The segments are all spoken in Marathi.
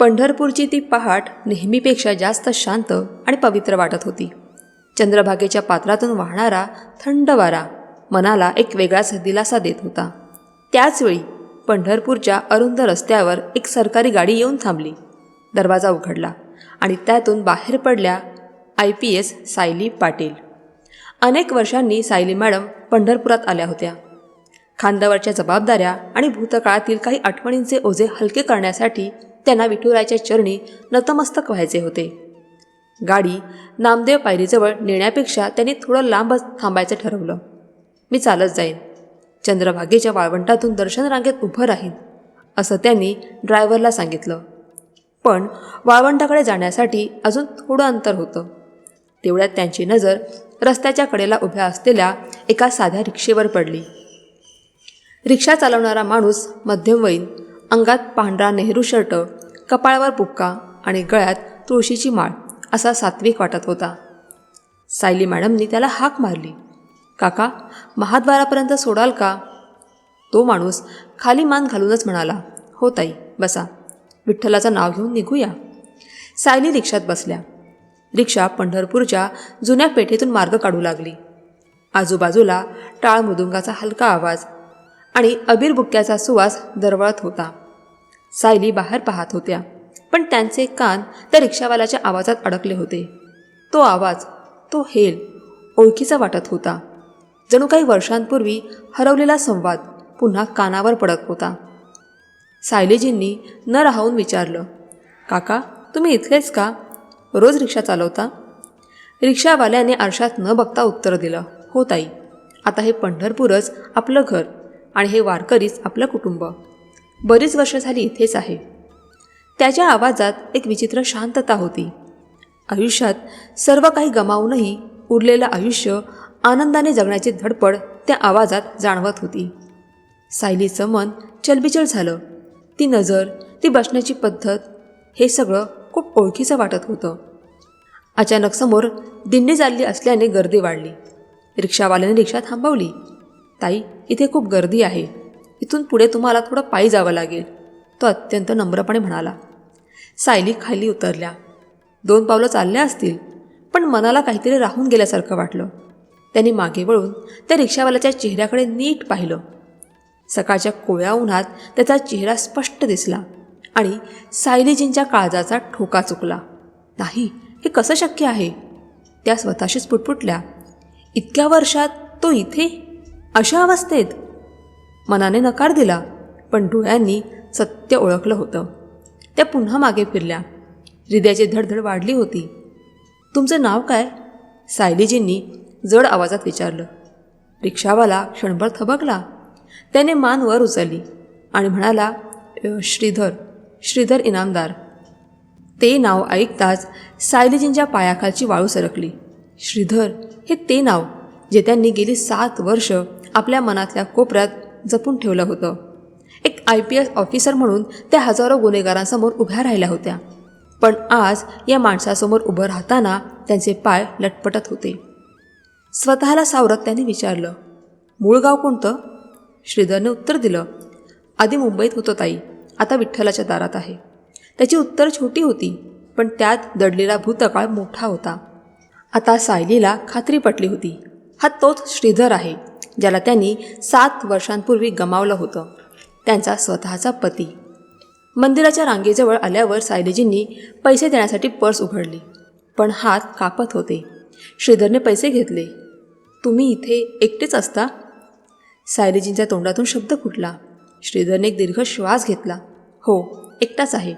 पंढरपूरची ती पहाट नेहमीपेक्षा जास्त शांत आणि पवित्र वाटत होती. चंद्रभागेच्या पात्रातून वाहणारा थंड वारा मनाला एक वेगळाच दिलासा देत होता. त्याचवेळी पंढरपूरच्या अरुंद रस्त्यावर एक सरकारी गाडी येऊन थांबली. दरवाजा उघडला आणि त्यातून बाहेर पडल्या I P S Sayali Patil. अनेक वर्षांनी सायली मॅडम पंढरपुरात आल्या होत्या. खांद्यावरच्या जबाबदाऱ्या आणि भूतकाळातील काही आठवणींचे ओझे हलके करण्यासाठी त्यांना विठुरायाच्या चरणी नतमस्तक व्हायचे होते. गाडी नामदेव पायरीजवळ नेण्यापेक्षा त्यांनी थोडं लांबच थांबायचं ठरवलं. मी चालत जाईन. चंद्रभागेच्या वाळवंटातून दर्शन रांगेत उभं राहीन असं त्यांनी ड्रायव्हरला सांगितलं. पण वाळवंटाकडे जाण्यासाठी अजून थोडं अंतर होतं. तेवढ्यात त्यांची नजर रस्त्याच्या कडेला उभ्या असलेल्या एका साध्या रिक्षेवर पडली. रिक्षा चालवणारा माणूस मध्यमवयीन अंगात पांढरा नेहरू शर्ट कपाळावर बुक्का आणि गळ्यात तुळशीची माळ असा सात्विक वाटत होता. सायली मॅडमनी त्याला हाक मारली. काका महाद्वारापर्यंत सोडाल का? तो माणूस खाली मान घालूनच म्हणाला हो ताई बसा. विठ्ठलाचं नाव घेऊन निघूया. सायली रिक्षात बसल्या. रिक्षा पंढरपूरच्या जुन्या पेठेतून मार्ग काढू लागली. आजूबाजूला टाळ मृदुंगाचा हलका आवाज आणि अबीर बुक्क्याचा सुवास दरवळत होता. सायली बाहेर पाहत होत्या. पण त्यांचे कान त्या रिक्षावाल्याच्या आवाजात अडकले होते. तो आवाज तो हेल ओळखीचा वाटत होता. जणू काही वर्षांपूर्वी हरवलेला संवाद पुन्हा कानावर पडत होता. सायलीजींनी न राहून विचारलं काका तुम्ही इथलेच का? रोज रिक्षा चालवता? रिक्षावाल्याने आरशात न बघता उत्तर दिलं हो ताई. आता हे पंढरपूरच आपलं घर आणि हे वारकरीच आपलं कुटुंब. बरीच वर्ष झाली इथेच आहे. त्याच्या आवाजात एक विचित्र शांतता होती. आयुष्यात सर्व काही गमावूनही उरलेलं आयुष्य आनंदाने जगण्याची धडपड त्या आवाजात जाणवत होती. सायलीचं मन चलबिचल झालं. ती नजर ती बसण्याची पद्धत हे सगळं खूप ओळखीचं वाटत होतं. अचानक समोर दिंडी चालली असल्याने गर्दी वाढली. रिक्षावाल्याने रिक्षा थांबवली. ताई इथे खूप गर्दी आहे. इथून पुढे तुम्हाला थोडं पायी जावं लागेल. तो अत्यंत नम्रपणे म्हणाला. सायली खाली उतरल्या. दोन पावलं चालल्या असतील पण मनाला काहीतरी राहून गेल्यासारखं वाटलं. त्यांनी मागे वळून त्या रिक्षावाल्याच्या चेहऱ्याकडे नीट पाहिलं. सकाळच्या कोळ्या उन्हात त्याचा चेहरा स्पष्ट दिसला आणि सायलीजींच्या काळजाचा ठोका चुकला. नाही हे कसं शक्य आहे? त्या स्वतःशीच पुटपुटल्या. इतक्या वर्षात तो इथे? अशा अवस्थेत? मनाने नकार दिला. पण डोळ्यांनी सत्य ओळखलं होतं. त्या पुन्हा मागे फिरल्या. हृदयाची धडधड वाढली होती. तुमचं नाव काय? सायलीजींनी जड आवाजात विचारलं. रिक्षावाला क्षणभर थबकला. त्याने मान वर उचलली आणि म्हणाला श्रीधर श्रीधर इनामदार. ते नाव ऐकताच सायलीजींच्या पायाखालची वाळू सरकली. श्रीधर हे ते नाव जे त्यांनी गेली सात वर्ष आपल्या मनातल्या कोपऱ्यात जपून ठेवलं होतं. एक आय पी एस ऑफिसर म्हणून त्या हजारो गुन्हेगारांसमोर उभ्या राहिल्या होत्या. पण आज या माणसासमोर उभं राहताना त्यांचे पाय लटपटत होते. स्वतःला सावरत त्यांनी विचारलं मूळ गाव कोणतं? श्रीधरने उत्तर दिलं आधी मुंबईत होतं ताई आता विठ्ठलाच्या दारात आहे. त्याची उत्तर छोटी होती पण त्यात दडलेला भूतकाळ मोठा होता. आता सायलीला खात्री पटली होती हा तोच श्रीधर आहे. ज्याला त्यांनी सात वर्षांपूर्वी गमावलं होतं. त्यांचा स्वतःचा पती. मंदिराच्या रांगेजवळ आल्यावर सायलीजींनी पैसे देण्यासाठी पर्स उघडली. पण हात कापत होते. श्रीधरने पैसे घेतले. तुम्ही इथे एकटेच असता? सायलीजींच्या तोंडातून शब्द फुटला. श्रीधरने एक दीर्घ श्वास घेतला. हो एकटाच आहे.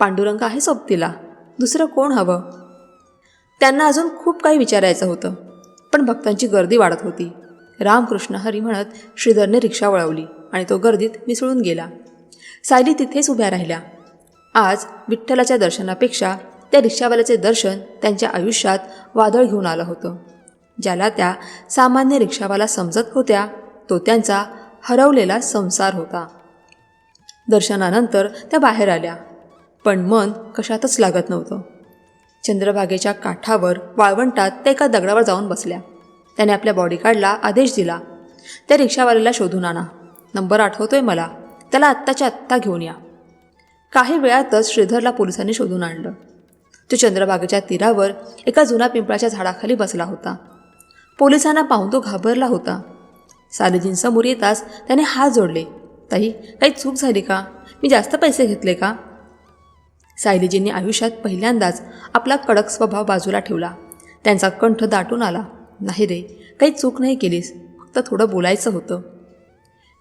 पांडुरंग आहे सोबतीला. दुसरं कोण हवं? त्यांना अजून खूप काही विचारायचं होतं. पण भक्तांची गर्दी वाढत होती. रामकृष्ण हरी म्हणत श्रीधरने रिक्षा वळवली आणि तो गर्दीत मिसळून गेला. सायली तिथेच उभ्या राहिल्या. आज विठ्ठलाच्या दर्शनापेक्षा त्या रिक्षावाल्याचे दर्शन त्यांच्या आयुष्यात वादळ घेऊन आलं होतं. ज्याला त्या सामान्य रिक्षावाला समजत होत्या तो त्यांचा हरवलेला संसार होता. दर्शनानंतर त्या बाहेर आल्या. पण मन कशातच लागत नव्हतं. चंद्रभागेच्या काठावर वाळवंटात त्या एका दगडावर जाऊन बसल्या. त्याने आपल्या बॉडीगार्डला आदेश दिला. त्या रिक्षावाल्याला शोधून आणा. नंबर आठवतोय मला. त्याला आत्ताच्या आत्ता घेऊन या. काही वेळातच श्रीधरला पोलिसांनी शोधून आणलं. तो चंद्रभागेच्या तीरावर एका जुन्या पिंपळाच्या झाडाखाली बसला होता. पोलिसांना पाहून तो घाबरला होता. सालेजींसमोर येताच त्याने हात जोडले. ताई काही चूक झाली का? मी जास्त पैसे घेतले का? सायलीजींनी आयुष्यात पहिल्यांदाच आपला कडक स्वभाव बाजूला ठेवला. त्यांचा कंठ दाटून आला. नाही रे काही चूक नाही केलीस. फक्त थोडं बोलायचं होतं.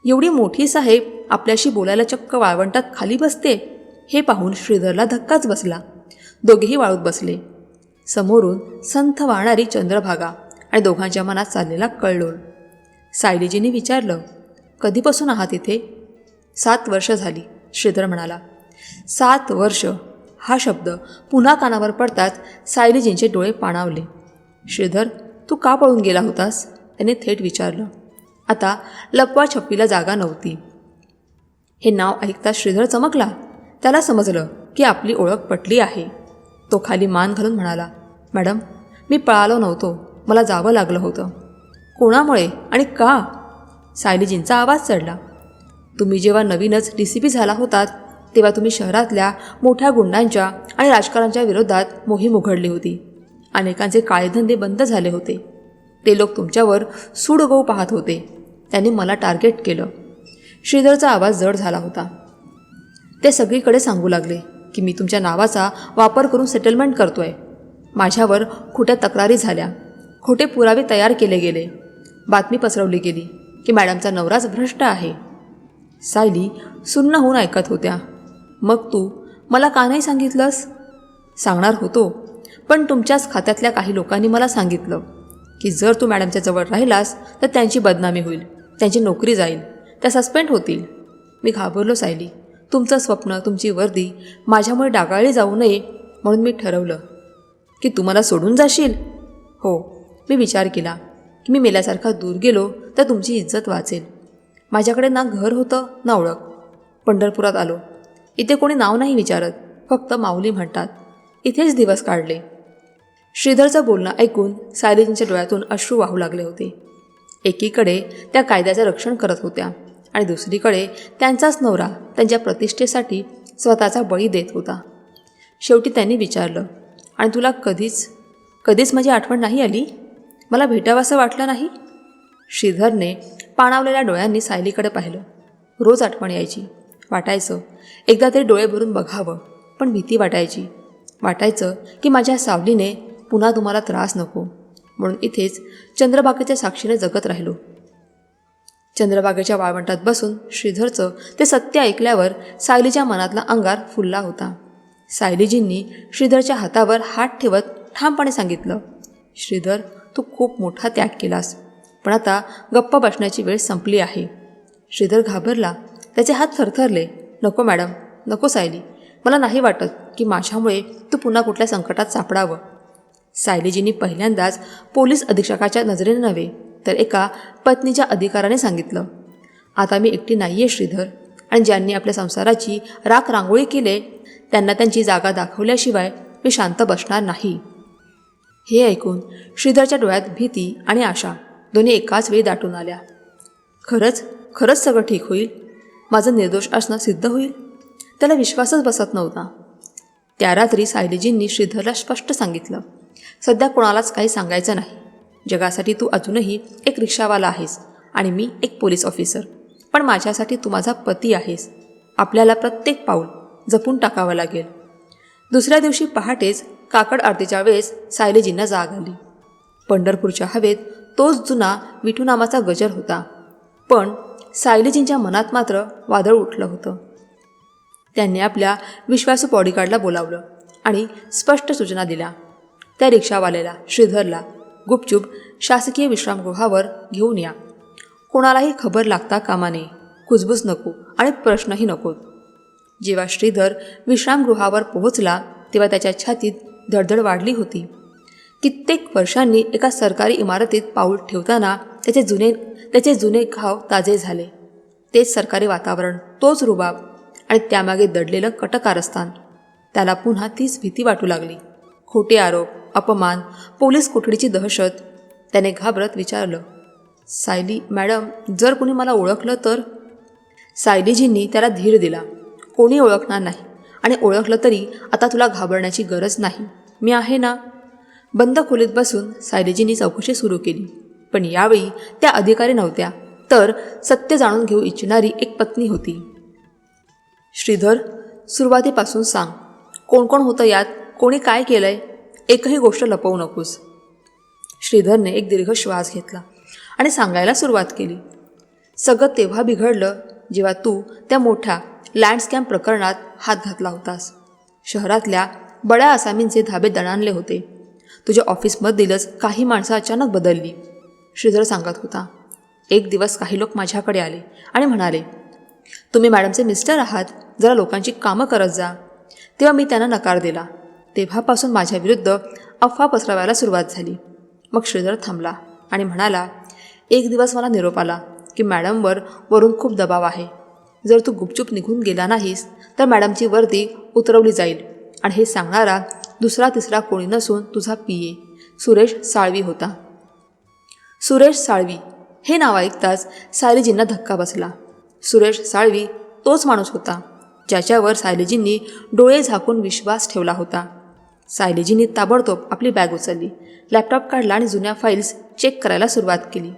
एवढी मोठी साहेब आपल्याशी बोलायला चक्क वाळवंटात खाली बसते हे पाहून श्रीधरला धक्काच बसला. दोघेही वाळूत बसले. समोरून संथ वाहणारी चंद्रभागा आणि दोघांच्या मनात चाललेला कळलोळ. सायलीजीने विचारलं कधीपासून आहात इथे? सात वर्ष झाली श्रीधर म्हणाला. सात वर्ष हा शब्द पुन्हा कानावर पडताच सायलीजींचे डोळे पाणावले. श्रीधर तू का पळून गेला होतास? त्याने थेट विचारलं. आता लपवा छप्पीला जागा नव्हती. हे नाव ऐकता श्रीधर चमकला. त्याला समजलं की आपली ओळख पटली आहे. तो खाली मान घालून म्हणाला मॅडम मी पळालो नव्हतो. मला जावं लागलं होतं. कोणामुळे आणि का? सायलीजींचा आवाज चढला. तुम्ही जेव्हा नवीनच डी सी पी झाला होतात तेव्हा तुम्ही शहरातल्या मोठ्या गुंडांच्या आणि राजकारणाच्या विरोधात मोहीम उघडली होती. अनेकांचे काळेधंदे बंद झाले होते. ते लोक तुमच्यावर सूडगो पाहत होते. त्यांनी मला टार्गेट केलं. श्रीधरचा आवाज जड झाला होता. ते सगळीकडे सांगू लागले की मी तुमच्या नावाचा वापर करून सेटलमेंट करतोय. माझ्यावर खोट्या तक्रारी झाल्या. खोटे पुरावे तयार केले गेले. बातमी पसरवली गेली की मॅडमचा नवराच भ्रष्ट आहे. सायली सुन्न होऊन ऐकत होत्या. मग तू मला का नाही सांगितलंस? सांगणार होतो. पण तुमच्याच खात्यातल्या काही लोकांनी मला सांगितलं की जर तू मॅडमच्या जवळ राहिलास तर त्यांची बदनामी होईल त्यांची नोकरी जाईल त्या सस्पेंड होतील. मी घाबरलो सायली. तुमचं स्वप्न तुमची वर्दी माझ्यामुळे डागाळली जाऊ नये म्हणून मी ठरवलं की तू मला सोडून जाशील. हो मी विचार केला की मी मेल्यासारखा दूर गेलो तर तुमची इज्जत वाचेल. माझ्याकडे ना घर होतं ना ओळख. पंढरपुरात आलो. इथे कोणी नाव नाही विचारत फक्त माऊली म्हणतात. इथेच दिवस काढले. श्रीधरचं बोलणं ऐकून सायलीजींच्या डोळ्यातून अश्रू वाहू लागले होते. एकीकडे त्या कायद्याचं रक्षण करत होत्या आणि दुसरीकडे त्यांचाच नवरा त्यांच्या प्रतिष्ठेसाठी स्वतःचा बळी देत होता. शेवटी त्यांनी विचारलं आणि तुला कधीच कधीच माझी आठवण नाही आली? मला भेटावंसं वाटलं नाही? श्रीधरने पाणावलेल्या डोळ्यांनी सायलीकडे पाहिलं. रोज आठवण यायची. वाटायचं एकदा तरी डोळे भरून बघावं पण भीती वाटायची. वाटायचं की माझ्या सावलीने पुन्हा तुम्हाला त्रास नको. म्हणून इथेच चंद्रबागेच्या साक्षीने जगत राहिलो. चंद्रबागेच्या वाळवंटात बसून श्रीधरचं ते सत्य ऐकल्यावर सायलीच्या मनातला अंगार फुलला होता. सायलीजींनी श्रीधरच्या हातावर हात ठेवत ठामपणे सांगितलं श्रीधर तू खूप मोठा त्याग केलास पण आता गप्प बसण्याची वेळ संपली आहे श्रीधर घाबरला त्याचे हात थरथरले नको मॅडम नको सायली मला नाही वाटत की माझ्यामुळे तू पुन्हा कुठल्या संकटात सापडावं. सायलीजींनी पहिल्यांदाच पोलीस अधीक्षकाच्या नजरेने नव्हे तर एका पत्नीच्या अधिकाराने सांगितलं. आता मी एकटी नाही आहे श्रीधर. आणि ज्यांनी आपल्या संसाराची राख रांगोळी केले त्यांना त्यांची जागा दाखवल्याशिवाय मी शांत बसणार नाही. हे ऐकून श्रीधरच्या डोळ्यात भीती आणि आशा दोन्ही एकाच वेळी दाटून आल्या. खरंच खरंच सगळं ठीक होईल? माझं निर्दोष असणं सिद्ध होईल? त्याला विश्वासच बसत नव्हता. त्या रात्री सायलीजींनी श्रीधरला स्पष्ट सांगितलं सध्या कोणालाच काही सांगायचं नाही. जगासाठी तू अजूनही एक रिक्षावाला आहेस आणि मी एक पोलीस ऑफिसर. पण माझ्यासाठी तू माझा पती आहेस. आपल्याला प्रत्येक पाऊल जपून टाकावं लागेल. दुसऱ्या दिवशी पहाटेच काकड आरतीच्या वेळेस सायलीजींना जाग आली. पंढरपूरच्या हवेत तोच जुना विठू नामाचा गजर होता. पण सायलीजींच्या मनात मात्र वादळ उठलं होतं. त्यांनी आपल्या विश्वासू बॉडीगार्डला बोलावलं आणि स्पष्ट सूचना दिल्या. त्या रिक्षावाल्याला श्रीधरला गुपचूप शासकीय विश्रामगृहावर घेऊन या. कोणालाही खबर लागता कामा नये कुजबूज नको आणि प्रश्नही नकोत जेव्हा श्रीधर विश्रामगृहावर पोहोचला तेव्हा त्याच्या छातीत धडधड वाढली होती. कित्येक वर्षांनी एका सरकारी इमारतीत पाऊल ठेवताना त्याचे जुने त्याचे जुने घाव ताजे झाले. तेच सरकारी वातावरण तोच रुबाब. आणि त्यामागे दडलेलं कटकारस्थान. त्याला पुन्हा तीच भीती वाटू लागली. खोटे आरोप अपमान पोलीस कोठडीची दहशत त्याने घाबरत विचारलं सायली मॅडम जर कुणी मला ओळखलं तर? सायलीजींनी त्याला धीर दिला कोणी ओळखणार नाही. आणि ओळखलं तरी आता तुला घाबरण्याची गरज नाही. मी आहे ना? बंद खोलीत बसून सायलेजींनी चौकशी सुरू केली. पण यावेळी त्या अधिकारी नव्हत्या तर सत्य जाणून घेऊ इच्छिणारी एक पत्नी होती. श्रीधर सुरुवातीपासून सांग कोण कोण होतं यात? कोणी काय केलं आहे एकही गोष्ट लपवू नकोस. श्रीधरने एक दीर्घ श्वास घेतला आणि सांगायला सुरुवात केली. सगळं तेव्हा बिघडलं जेव्हा तू त्या मोठ्या लँडस्कॅम प्रकरणात हात घातला होतास. शहरातल्या बड्या आसामींचे धाबे दणाणले होते. तुझ्या ऑफिसमधीलच काही माणसं अचानक बदलली. श्रीधर सांगत होता एक दिवस काही लोक माझ्याकडे आले आणि म्हणाले तुम्ही मॅडमचे मिस्टर आहात. जरा लोकांची कामं करत जा. तेव्हा मी त्यांना नकार दिला. तेव्हापासून माझ्या विरुद्ध अफवा पसरवायला सुरुवात झाली. मग श्रीधर थांबला आणि म्हणाला एक दिवस मला निरोप आला की मॅडमवर वरून खूप दबाव आहे. जर तू गुपचूप निघून गेला नाहीस तर मॅडमची वर्दी उतरवली जाईल आणि हे सांगणारा दुसरा तिसरा कोणी नसून तुझा पी. ए. सुरेश साळवी होता. सुरेश साळवी हे नाव ऐकताच सायलीजींना धक्का बसला. सुरेश साळवी तोच माणूस होता ज्याच्यावर सायलेजींनी डोळे झाकून विश्वास ठेवला होता. सायलेजींनी ताबडतोब आपली बॅग उचलली लॅपटॉप काढला आणि जुन्या फाईल्स चेक करायला सुरुवात केली.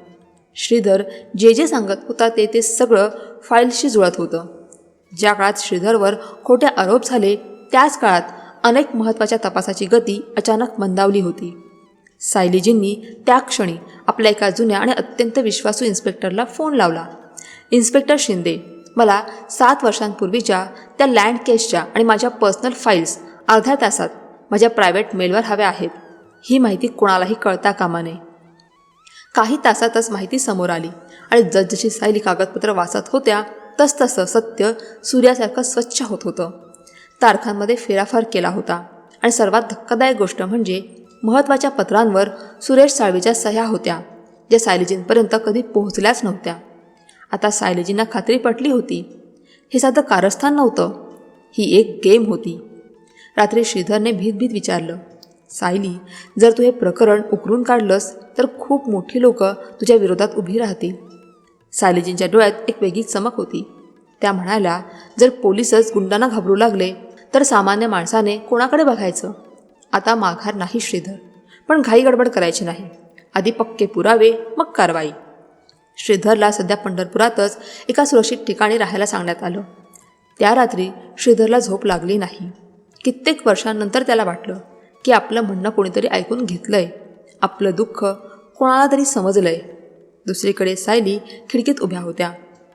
श्रीधर जे जे सांगत होता ते ते सगळं फाईल्सशी जुळत होतं. ज्या काळात श्रीधरवर खोटे आरोप झाले त्याच काळात अनेक महत्त्वाच्या तपासाची गती अचानक मंदावली होती. सायलीजींनी त्या क्षणी आपल्या एका जुन्या आणि अत्यंत विश्वासू इन्स्पेक्टरला फोन लावला. इन्स्पेक्टर शिंदे मला सात वर्षांपूर्वीच्या त्या लँड केसच्या आणि माझ्या पर्सनल फाईल्स अर्ध्या तासात माझ्या प्रायव्हेट मेलवर हव्या आहेत. ही माहिती कोणालाही कळता कामा नये. काही तासातच माहिती समोर आली आणि जसजशी सायली कागदपत्र वाचत होत्या तसतसं सत्य सूर्यासारखं स्वच्छ होत होतं. तारखांमध्ये फेराफार केला होता आणि सर्वात धक्कादायक गोष्ट म्हणजे महत्त्वाच्या पत्रांवर सुरेश साळवीच्या सह्या होत्या ज्या सायलीजींपर्यंत कधी पोहोचल्याच नव्हत्या. आता सायलीजींना खात्री पटली होती. हे साधं कारस्थान नव्हतं. ही एक गेम होती. रात्री श्रीधरने भीतभीत विचारलं सायली जर तू हे प्रकरण उकरून काढलंस तर खूप मोठी लोक तुझ्या विरोधात उभी राहतील. सायलीजींच्या डोळ्यात एक वेगळी चमक होती. त्या म्हणाल्या जर पोलीसच गुंडांना घाबरू लागले तर सामान्य माणसाने कोणाकडे बघायचं? आता माघार नाही श्रीधर. पण घाई गडबड करायची नाही. आधी पक्के पुरावे मग कारवाई. श्रीधरला सध्या पंढरपुरातच एका सुरक्षित ठिकाणी राहायला सांगण्यात आलं. त्या रात्री श्रीधरला झोप लागली नाही. कित्येक वर्षांनंतर त्याला वाटलं की आपलं म्हणणं कोणीतरी ऐकून घेतलंय. आपलं दुःख कोणाला तरी समजलंय. दुसरीकडे सायली खिडकीत उभ्या होत्या.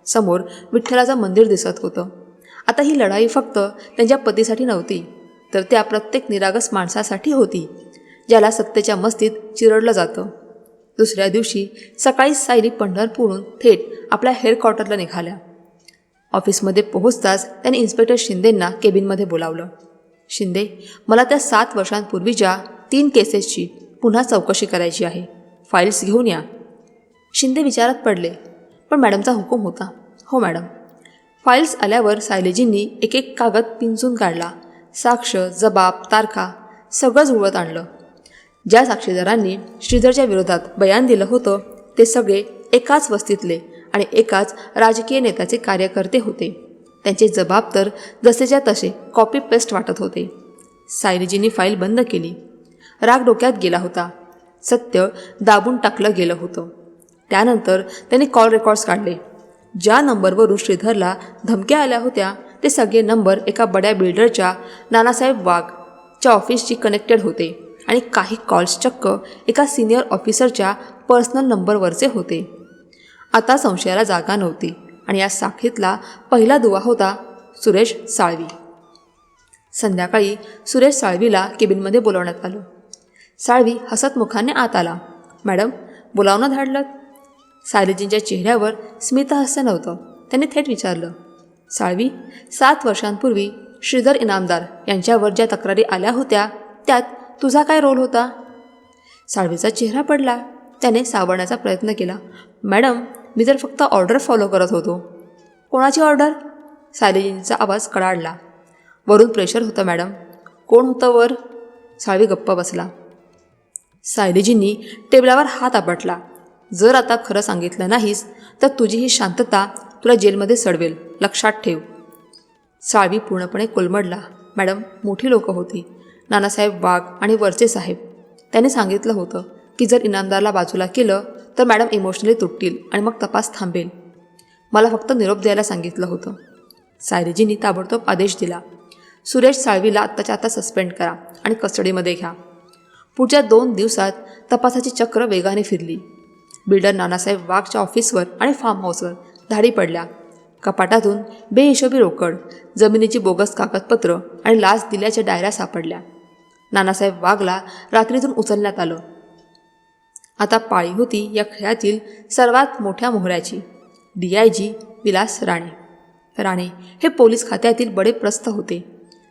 समोर विठ्ठलाचं मंदिर दिसत होतं. आता ही लढाई फक्त त्यांच्या पतीसाठी नव्हती तर त्या प्रत्येक निरागस माणसासाठी होती ज्याला सत्तेच्या मस्तीत चिरडलं जातं. दुसऱ्या दिवशी सकाळी सायली पंढरपूरहून थेट आपल्या हेडक्वार्टरला निघाल्या. ऑफिसमध्ये पोहोचताच त्याने इन्स्पेक्टर शिंदेंना केबिनमध्ये बोलावलं. शिंदे मला त्या सात वर्षांपूर्वीच्या तीन केसेसची पुन्हा चौकशी करायची आहे फाईल्स घेऊन या. शिंदे विचारात पडले पण मॅडमचा हुकूम होता. हो मॅडम. फाईल्स आल्यावर सायलेजींनी एक एक कागद पिंजून काढला. साक्ष जबाब तारखा सगळं उळत आणलं. ज्या साक्षीदारांनी श्रीधरच्या विरोधात बयान दिलं होतं ते सगळे एकाच वस्तीतले आणि एकाच राजकीय नेत्याचे कार्यकर्ते होते. त्यांचे जबाब तर जसेच्या तसे कॉपी पेस्ट वाटत होते. सायलीजींनी फाईल बंद केली. राग डोक्यात गेला होता. सत्य दाबून टाकलं गेलं होतं. त्यानंतर त्यांनी कॉल रेकॉर्ड्स काढले. ज्या नंबरवरून श्रीधरला धमक्या आल्या होत्या ते सगळे नंबर एका बड्या बिल्डरच्या नानासाहेब वाघच्या ऑफिसशी कनेक्टेड होते. आणि काही कॉल्स चक्क एका सिनियर ऑफिसरच्या पर्सनल नंबरवरचे होते. आता संशयाला जागा नव्हती आणि या साखळीतला पहिला दुवा होता सुरेश साळवी. संध्याकाळी सुरेश साळवीला केबिनमध्ये बोलवण्यात आलं. साळवी हसतमुखाने आत आला. मॅडम बोलावणं धाडलं सायलीजींच्या चेहऱ्यावर स्मितहास्य नव्हतं. त्यांनी थेट विचारलं. साळवी सात वर्षांपूर्वी श्रीधर इनामदार यांच्यावर ज्या तक्रारी आल्या होत्या त्यात तुझा काय रोल होता? साळवीचा चेहरा पडला. त्याने सावरण्याचा प्रयत्न केला. मॅडम मी तर फक्त ऑर्डर फॉलो करत होतो. कोणाची ऑर्डर? सायलीजींचा आवाज कडाडला. वरून प्रेशर होतं मॅडम. कोण होतं वर? साळवी गप्प बसला. सायलीजींनी टेबलावर हात आपटला. जर आता खरं सांगितलं नाहीस तर तुझी ही शांतता तुला जेलमध्ये सडवेल. लक्षात ठेव. साळवी पूर्णपणे कोलमडला. मॅडम मोठी लोकं होती. नानासाहेब वाघ आणि वरचे साहेब. त्याने सांगितलं होतं की जर इनामदारला बाजूला केलं तर मॅडम इमोशनली तुटतील आणि मग तपास थांबेल. मला फक्त निरोप द्यायला सांगितलं होतं. सायरीजींनी ताबडतोब आदेश दिला. सुरेश साळवीला आत्ताच्या आता सस्पेंड करा आणि कस्टडीमध्ये घ्या. पुढच्या दोन दिवसात तपासाची चक्र वेगाने फिरली. बिल्डर नानासाहेब वाघच्या ऑफिसवर आणि फार्म हाऊसवर धाडी पडल्या. कपाटातून बेहिशोबी रोकड जमिनीची बोगस कागदपत्र आणि लाच दिल्याच्या डायऱ्या सापडल्या. नानासाहेब वाघला रात्रीतून उचलण्यात आलं. आता पाळी होती या खेळातील सर्वात मोठ्या मोहऱ्याची D I G Vilas Rane. Rane हे पोलीस खात्यातील बडे प्रस्थ होते.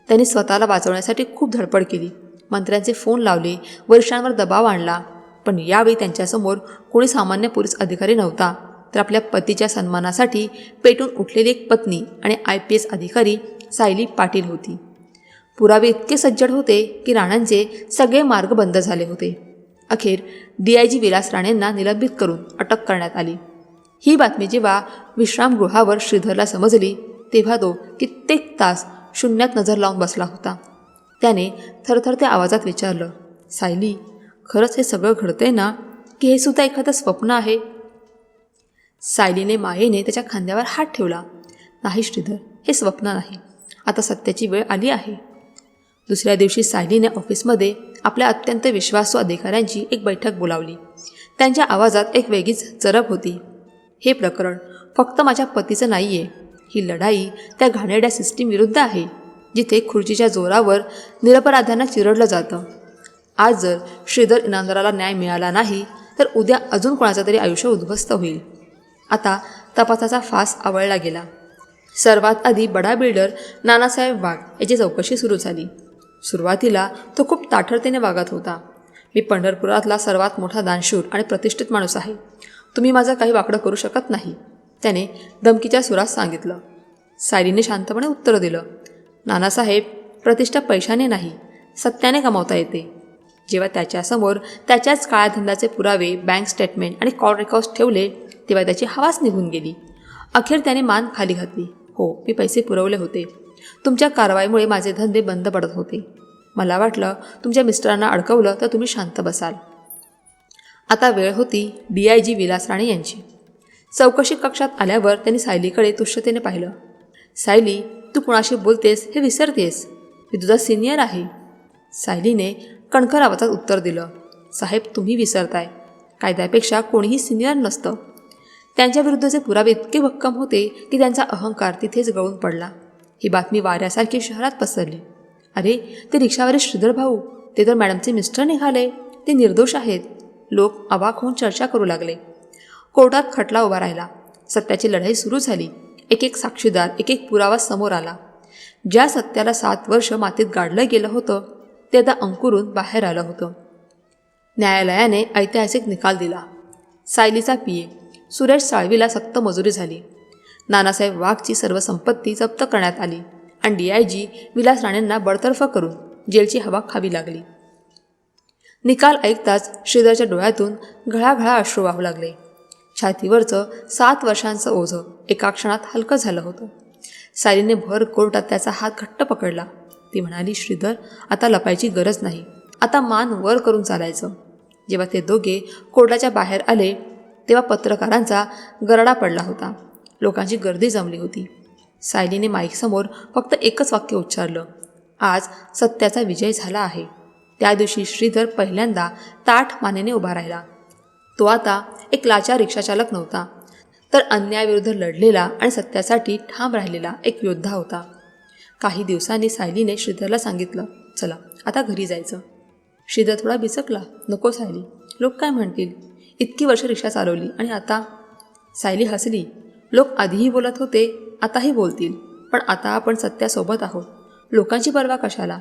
त्यांनी स्वतःला वाचवण्यासाठी खूप धडपड केली. मंत्र्यांचे फोन लावले वरिष्ठांवर दबाव आणला. पण यावेळी त्यांच्यासमोर कोणी सामान्य पोलीस अधिकारी नव्हता तर आपल्या पतीच्या सन्मानासाठी पेटून उठलेली एक पत्नी आणि आय पी एस अधिकारी सायली पाटील होती. पुरावे इतके सज्जड होते की राणांचे सगळे मार्ग बंद झाले होते. अखेर डी आय जी विलास राणेंना निलंबित करून अटक करण्यात आली. ही बातमी जेव्हा विश्रामगृहावर श्रीधरला समजली तेव्हा तो कित्येक तास शून्यात नजर लावून बसला होता. त्याने थरथरत्या आवाजात विचारलं सायली खरंच हे सगळं घडतंय ना? की हे सुद्धा एखादं स्वप्न आहे? सायलीने मायेने त्याच्या खांद्यावर हात ठेवला. नाही श्रीधर हे स्वप्न नाही. आता सत्याची वेळ आली आहे. दुसऱ्या दिवशी सायलीने ऑफिसमध्ये आपल्या अत्यंत विश्वासू अधिकाऱ्यांची एक बैठक बोलावली. त्यांच्या आवाजात एक वेगळीच जरब होती. हे प्रकरण फक्त माझ्या पतीचं नाही आहे ही लढाई त्या घाणेरड्या सिस्टीम विरुद्ध आहे जिथे खुर्चीच्या जोरावर निरपराध्यांना चिरडलं जातं. आज जर श्रीधर इनामदाराला न्याय मिळाला नाही तर उद्या अजून कोणाचं तरी आयुष्य उद्ध्वस्त होईल. आता तपासाचा फास आवळला गेला. सर्वात आधी बडा बिल्डर नानासाहेब वाघ याची चौकशी सुरू झाली. सुरुवातीला तो खूप ताठरतेने वागत होता. मी पंढरपुरातला सर्वात मोठा दानशूर आणि प्रतिष्ठित माणूस आहे. तुम्ही माझं काही वाकडं करू शकत नाही. त्याने धमकीच्या सुरात सांगितलं. सायरीने शांतपणे उत्तर दिलं. नानासाहेब प्रतिष्ठा पैशाने नाही सत्याने कमावता येते. जेव्हा त्याच्यासमोर त्याच्याच काळ्या धंद्याचे पुरावे बँक स्टेटमेंट आणि कॉल रेकॉर्ड्स ठेवले तेव्हा त्याची हवाच निघून गेली. अखेर त्याने मान खाली घातली. हो मी पैसे पुरवले होते. तुमच्या कारवाईमुळे माझे धंदे बंद पडत होते. मला वाटलं तुमच्या मिस्टरांना अडकवलं तर तुम्ही शांत बसाल. आता वेळ होती D I G Vilas Rane यांची. चौकशी कक्षात आल्यावर त्यांनी सायलीकडे तुष्यतेने पाहिलं. सायली तू कुणाशी बोलतेस हे विसरतेस? मी तुझा सिनियर आहे. सायलीने कणखर आवाजात उत्तर दिलं. साहेब तुम्ही विसरताय. कायद्यापेक्षा कोणीही सिनियर नसतं. त्यांच्याविरुद्धचे पुरावे इतके भक्कम होते की त्यांचा अहंकार तिथेच गळून पडला. ही बातमी वाऱ्यासारखी शहरात पसरली. अरे ते रिक्षावरील श्रीधर भाऊ ते तर मॅडमचे मिस्टर निघाले. ते निर्दोष आहेत. लोक अवाक होऊन चर्चा करू लागले. कोर्टात खटला उभा राहिला. सत्याची लढाई सुरू झाली. एक एक साक्षीदार एक एक पुरावा समोर आला. ज्या सत्याला सात वर्ष मातीत गाडलं गेलं होतं ते आता अंकुरून बाहेर आलं होतं. न्यायालयाने ऐतिहासिक निकाल दिला. सायलीचा पिये सुरेश साळवीला सक्त मजुरी झाली. नानासाहेब वाघची सर्व संपत्ती जप्त करण्यात आली. आणि डी आय जी विलास राणेंना बडतर्फ करून जेलची हवा खावी लागली. निकाल ऐकताच श्रीधरच्या डोळ्यातून घळाघळा अश्रू वाहू लागले. छातीवरचं सात वर्षांचं ओझं एका क्षणात हलकं झालं होतं. सालीने भर कोर्टात त्याचा हात घट्ट पकडला. ती म्हणाली श्रीधर आता लपायची गरज नाही. आता मान वर करून चालायचं. जेव्हा ते दोघे कोर्टाच्या बाहेर आले तेव्हा पत्रकारांचा गरडा पडला होता. लोकांची गर्दी जमली होती. सायलीने माईकसमोर फक्त एकच वाक्य उच्चारलं. आज सत्याचा विजय झाला आहे. त्या दिवशी श्रीधर पहिल्यांदा ताठ मानेने उभा राहिला. तो आता एक लाचार रिक्षाचालक नव्हता तर अन्यायाविरुद्ध लढलेला आणि सत्यासाठी ठाम राहिलेला एक योद्धा होता. काही दिवसांनी सायलीने श्रीधरला सांगितलं चला आता घरी जायचं. श्रीधर थोडा बिचकला नको सायली लोक काय म्हणतील? इतकी वर्ष रिक्षा चालवली आणि आता? सायली हसली लोक आधीही बोलत होते आताही बोलतील. पण आता आपण सत्यासोबत आहोत. लोकांची पर्वा कशाला?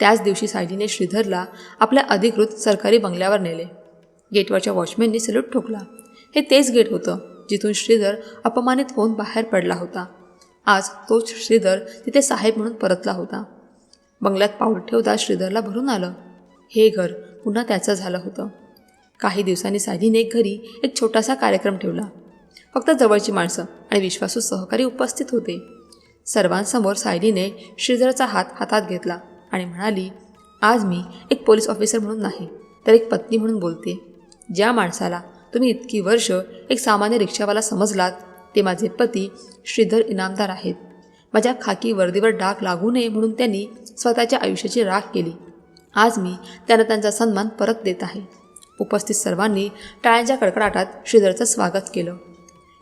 त्याच दिवशी सायलीने श्रीधरला आपल्या अधिकृत सरकारी बंगल्यावर नेले. गेटवरच्या वॉचमॅननी सल्यूट ठोकला. हे तेच गेट होतं जिथून श्रीधर अपमानित होऊन बाहेर पडला होता. आज तोच श्रीधर तिथे साहेब म्हणून परतला होता. बंगल्यात पाऊल ठेवता श्रीधरला भरून आलं. हे घर पुन्हा त्याचं झालं होतं. काही दिवसांनी साधीने घरी एक छोटासा कार्यक्रम ठेवला. फक्त जवळची माणसं आणि विश्वासू सहकारी उपस्थित होते. सर्वांसमोर सायलीने श्रीधरचा हात हातात घेतला आणि म्हणाली आज मी एक पोलीस ऑफिसर म्हणून नाही तर एक पत्नी म्हणून बोलते. ज्या माणसाला तुम्ही इतकी वर्ष एक सामान्य रिक्षावाला समजलात ते माझे पती श्रीधर इनामदार आहेत. माझ्या खाकी वर्दीवर डाग लागू नये म्हणून त्यांनी स्वतःच्या आयुष्याची राख केली. आज मी त्यांना त्यांचा सन्मान परत देत आहे. उपस्थित सर्वांनी टाळ्यांच्या कडकडाटात श्रीधरचं स्वागत केलं.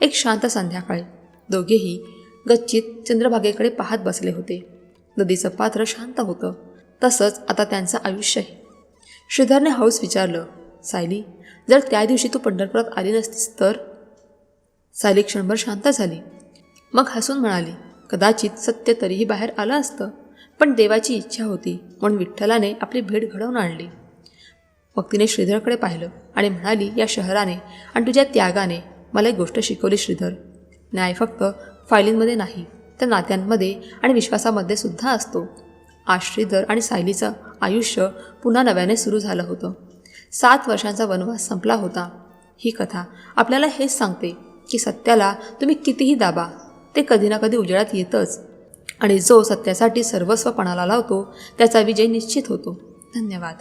एक शांत संध्याकाळी. दोघेही गच्चीत चंद्रभागेकडे पाहत बसले होते. नदीचं पात्र शांत होतं. तसंच आता त्यांचं आयुष्यही. श्रीधरने हौस विचारलं सायली जर त्या दिवशी तू पंढरपुरात आली नसतीस तर? सायली क्षणभर शांत झाली. मग हसून म्हणाली कदाचित सत्य तरीही बाहेर आलं असतं. पण देवाची इच्छा होती म्हणून विठ्ठलाने आपली भेट घडवून आणली. मग तिने श्रीधरकडे पाहिलं आणि म्हणाली या शहराने आणि तुझ्या त्यागाने मला एक गोष्ट शिकवली श्रीधर. न्याय फक्त फायलींमध्ये नाही तर नात्यांमध्ये आणि विश्वासामध्ये सुद्धा असतो. आज श्रीधर आणि सायलीचं आयुष्य पुन्हा नव्याने सुरू झालं होतं. सात वर्षांचा वनवास संपला होता. ही कथा आपल्याला हेच सांगते की सत्याला तुम्ही कितीही दाबा ते कधी ना कधी उजेडात येतच. आणि जो सत्यासाठी सर्वस्व पणाला लावतो त्याचा विजय निश्चित होतो. धन्यवाद.